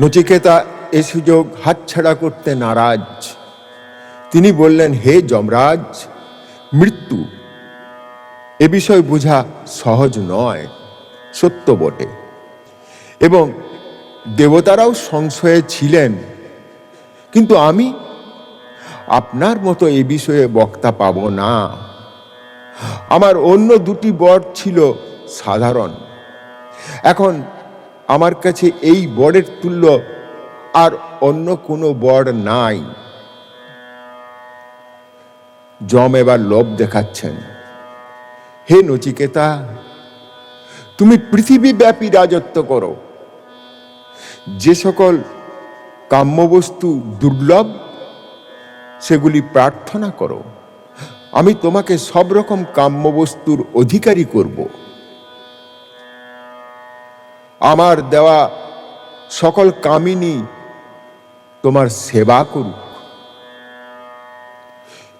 নচিকেতা এ সুযোগ হাতছাড়া করতে নারাজ। তিনি বললেন, হে যমরাজ, মৃত্যু এ বিষয় বোঝা সহজ নয়, সত্য বটে। এবং দেবতারাও সংশয়ে ছিলেন, কিন্তু আমি আপনার মতো এ বিষয়ে বক্তা পাব না। আমার অন্য দুটি বর ছিল সাধারণ। এখন আমার কাছে এই বরের তুল্য আর অন্য কোনো বর নাই। জম এবার লোভ দেখাচ্ছেন। হে নচিকেতা, তুমি পৃথিবীব্যাপী রাজত্ব করো। যে সকল কাম্যবস্তু দুর্লভ, সেগুলি প্রার্থনা করো। আমি তোমাকে সব রকম কাম্যবস্তুর অধিকারী করব। আমার দেওয়া সকল কামিনী তোমার সেবা করুক।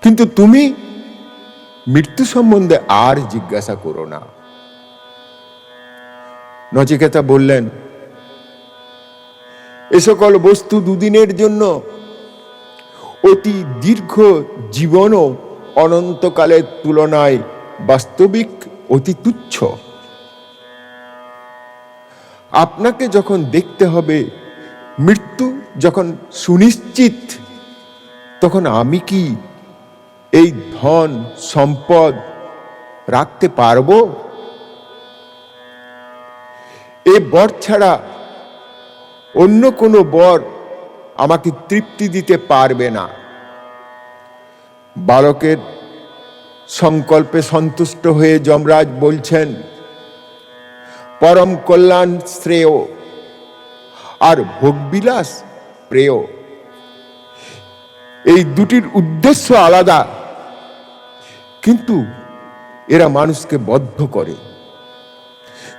কিন্তু তুমি মৃত্যু সম্বন্ধে আর জিজ্ঞাসা করো না। নচিকেতা বললেন, এ সকল বস্তু দুদিনের জন্য অতি দীর্ঘ জীবনও অনন্তকালের তুলনায় বাস্তবিক অতি তুচ্ছ। আপনাকে যখন দেখতে হবে, মৃত্যু যখন সুনিশ্চিত, তখন আমি কি এই ধন, সম্পদ রাখতে পারব? এ বর ছাড়া অন্য কোনো বর আমাকে তৃপ্তি দিতে পারবে না। বালকের সংকল্পে সন্তুষ্ট হয়ে যমরাজ বলছেন পরম কল্যাণ শ্রেয়। আর ভোগবিলাস প্রেয়। এই দুটির উদ্দেশ্য আলাদা। কিন্তু এরা মানুষকে বদ্ধ করে।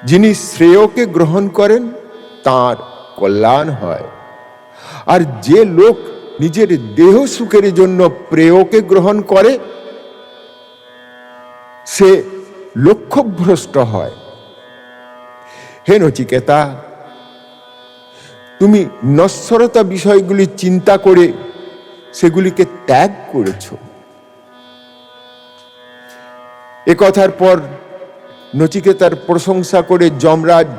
যিনি শ্রেয়কে গ্রহণ করেন, তার কল্যাণ হয়। আর যে লোক নিজের দেহ সুখের জন্য প্রেয়কে গ্রহণ করে, সে লক্ষ্যভ্রষ্ট হয়। হে নচিকেতা তুমি নশ্বরতা বিষয়গুলি চিন্তা করে সেগুলিকে ত্যাগ করেছ। এ কথার পর নচিকেতার প্রশংসা করে যমরাজ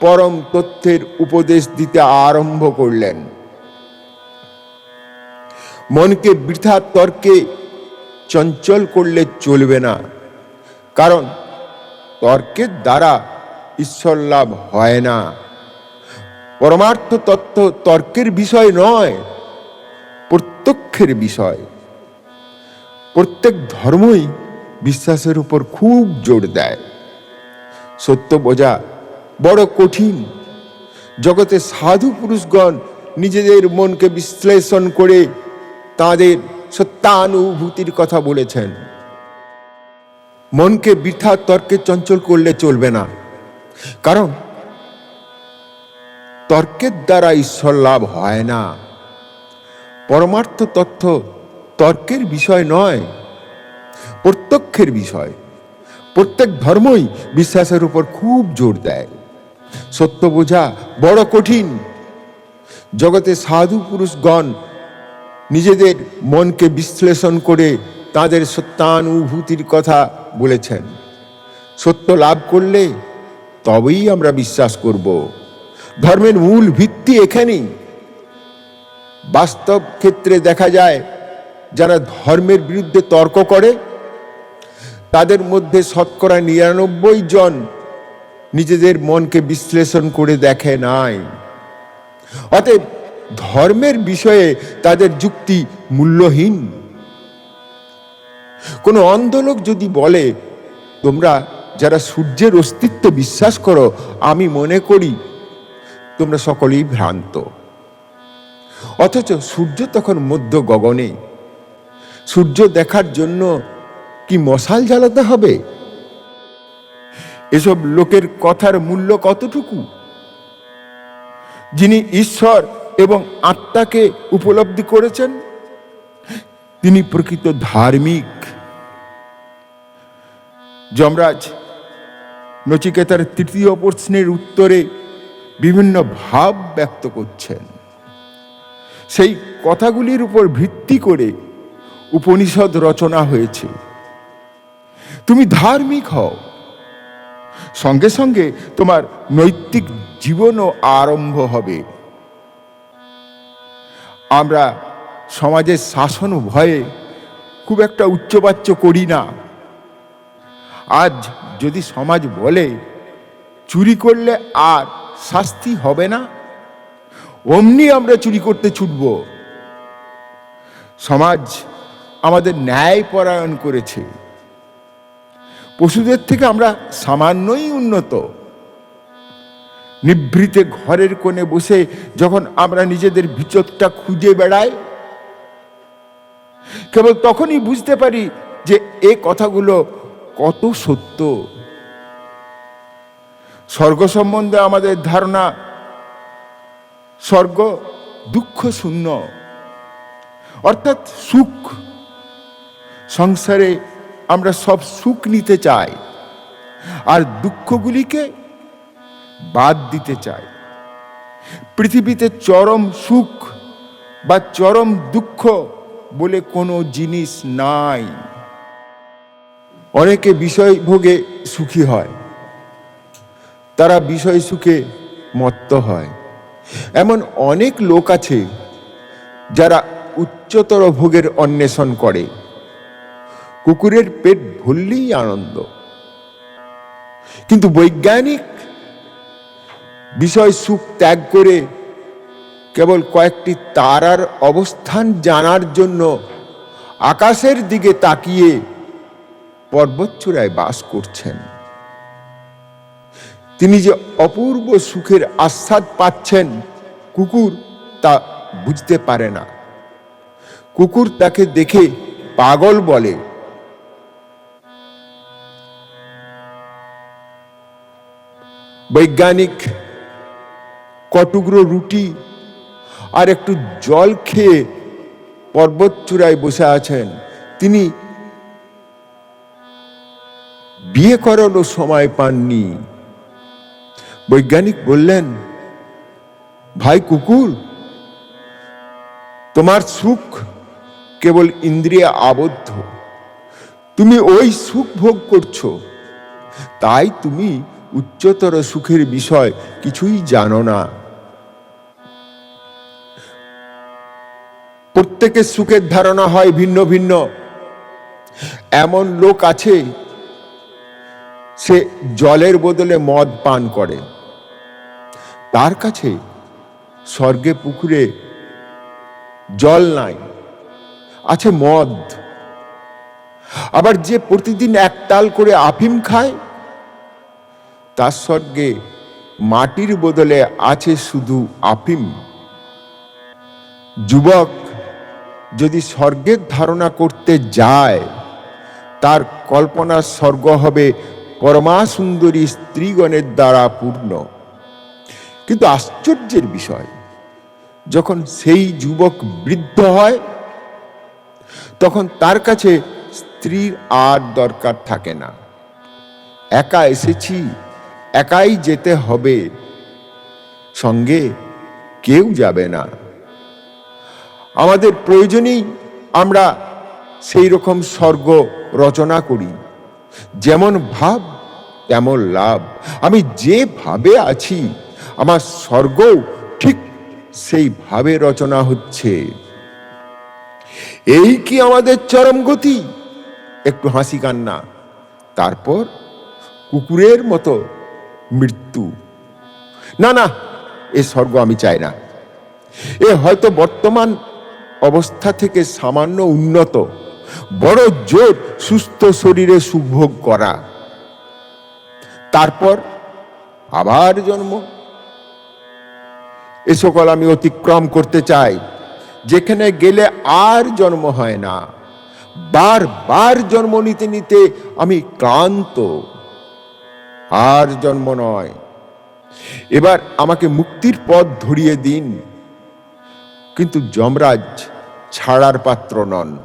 পরম তথ্যের উপদেশ দিতে আরম্ভ করলেন। মনকে বৃথা তর্কে চঞ্চল করলে চলবে না, কারণ তর্কের দ্বারা ঈশ্বর লাভ হয় না। পরমার্থ তত্ত্ব তর্কের বিষয় নয়, প্রত্যক্ষের বিষয়। প্রত্যেক ধর্মই বিশ্বাসের উপর খুব জোর দেয়। সত্য বোঝা বড় কঠিন। জগতে সাধু পুরুষগণ নিজেদের মনকে বিশ্লেষণ করে তাদের সত্যানুভূতির কথা বলেছেন। মনকে বৃথা তর্কে চঞ্চল করলে চলবে না। কারণ তর্কের দ্বারা ঈশ্বর লাভ হয় না। পরমার্থ তথ্য তর্কের বিষয় নয়, প্রত্যক্ষের বিষয়। প্রত্যেক ধর্মই বিশ্বাসের উপর খুব জোর দেয়। সত্য বোঝা বড় কঠিন। জগতে সাধু পুরুষগণ নিজেদের মনকে বিশ্লেষণ করে তাদের সত্যানুভূতির কথা বলেছেন। সত্য লাভ করলে তবেই আমরা বিশ্বাস করব। ধর্মের মূল ভিত্তি এখানেই। বাস্তব ক্ষেত্রে দেখা যায়, যারা ধর্মের বিরুদ্ধে তর্ক করে, তাদের মধ্যে শতকরা নিরানব্বই জন নিজেদের মনকে বিশ্লেষণ করে দেখে নাই। অতএব ধর্মের বিষয়ে তাদের যুক্তি মূল্যহীন। কোনো অন্ধলোক যদি বলে, তোমরা যারা সূর্যের অস্তিত্ব বিশ্বাস করো, আমি মনে করি তোমরা সকলেই ভ্রান্ত। অথচ সূর্য তখন মধ্য গগনে। সূর্য দেখার জন্য কি মশাল জ্বালাতে হবে? এসব লোকের কথার মূল্য কতটুকু? যিনি ঈশ্বর এবং আত্মাকে উপলব্ধি করেছেন, তিনি প্রকৃত ধার্মিক। যমরাজ নচিকেতার তৃতীয় প্রশ্নের উত্তরে বিভিন্ন ভাব ব্যক্ত করছেন। সেই কথাগুলির উপর ভিত্তি করে উপনিষদ রচনা হয়েছে। তুমি ধার্মিক হও। সঙ্গে সঙ্গে তোমার নৈতিক জীবনও আরম্ভ হবে। আমরা সমাজের শাসন ভয়ে খুব একটা উচ্চবাচ্য করি না। আজ যদি সমাজ বলে, চুরি করলে আর শাস্তি হবে না? অমনি আমরা চুরি করতে ছুটব। সমাজ আমাদের ন্যায় পরায়ণ করেছে। পশুদের থেকে আমরা সামান্যই উন্নত। নিভৃতে ঘরের কোণে বসে যখন আমরা নিজেদের ভিচতটা খুঁজে বেড়াই, কেবল তখনই বুঝতে পারি যে এ কথাগুলো কত সত্য। স্বর্গ সম্বন্ধে আমাদের ধারণা, স্বর্গ দুঃখ শূন্য। অর্থাৎ সুখ। সংসারে আমরা সব সুখ নিতে চাই, আর দুঃখগুলিকে বাদ দিতে চাই। পৃথিবীতে চরম সুখ বা চরম দুঃখ বলে কোনো জিনিস নাই। অনেকে বিষয় ভোগে সুখী হয়। তারা বিষয় সুখে মত্ত হয়। এমন অনেক লোক আছে যারা উচ্চতর ভোগের অন্বেষণ করে। কুকুরের পেট ভরলেই আনন্দ। কিন্তু বৈজ্ঞানিক বিষয় সুখ ত্যাগ করে কেবল কয়েকটি তারার অবস্থান জানার জন্য আকাশের দিকে তাকিয়ে পর্বতচূড়ায় বাস করছেন। তিনি যে অপূর্ব সুখের আস্বাদ পাচ্ছেন, কুকুর তা বুঝতে পারে না। কুকুর তাকে দেখে পাগল বলে, বৈজ্ঞানিক কটুকরো রুটি আর একটু জল খেয়ে পর্বত চূড়ায় বসে আছেন। তিনি বিয়ে করারও সময় পাননি। বৈজ্ঞানিক বললেন, ভাই কুকুর, তোমার সুখ কেবল ইন্দ্রিয় আবদ্ধ। তুমি ওই সুখ ভোগ করছ। তাই তুমি উচ্চতর সুখের বিষয় কিছুই জানো না। প্রত্যেকের সুখের ধারণা হয় ভিন্ন ভিন্ন। এমন লোক আছে সে জলের বদলে মদ পান করে। তার কাছে স্বর্গে পুকুরে জল নাই, আছে মদ। আবার যে প্রতিদিন একতাল করে আফিম খায়, তার স্বর্গে মাটির বদলে আছে শুধু আফিম। যুবক যদি স্বর্গের ধারণা করতে যায়, তার কল্পনার স্বর্গ হবে পরমা সুন্দরী স্ত্রীগণের দ্বারা পূর্ণ। কিন্তু আশ্চর্যের বিষয়, যখন সেই যুবক বৃদ্ধ হয়, তখন তার কাছে স্ত্রীর আর দরকার থাকে না। একা এসেছি, একাই যেতে হবে, সঙ্গে কেউ যাবে না। আমাদের প্রয়োজনেই আমরা সেই রকম স্বর্গ রচনা করি। যেমন ভাব, তেমন লাভ। আমি যে ভাবে আছি, আমার স্বর্গ ঠিক সেই ভাবে রচনা হচ্ছে। এই কি আমাদের চরম গতি? একটু হাসি কান্না। তারপর কুকুরের মতো মৃত্যু। না না, এ স্বর্গ আমি চাই না। এ হয়তো বর্তমান অবস্থা থেকে সামান্য উন্নত। বড় জোর সুস্থ শরীরে সুভোগ করা। তারপর আবার জন্ম। এ সকল আমি অতিক্রম করতে চাই, যেখানে গেলে আর জন্ম হয় না। বার বার জন্ম নিতে নিতে আমি ক্লান্ত। আর জন্ম নয়। এবার আমাকে মুক্তির পথ ধরিয়ে দিন। কিন্তু যমরাজ ছাড়ার পাত্র নন।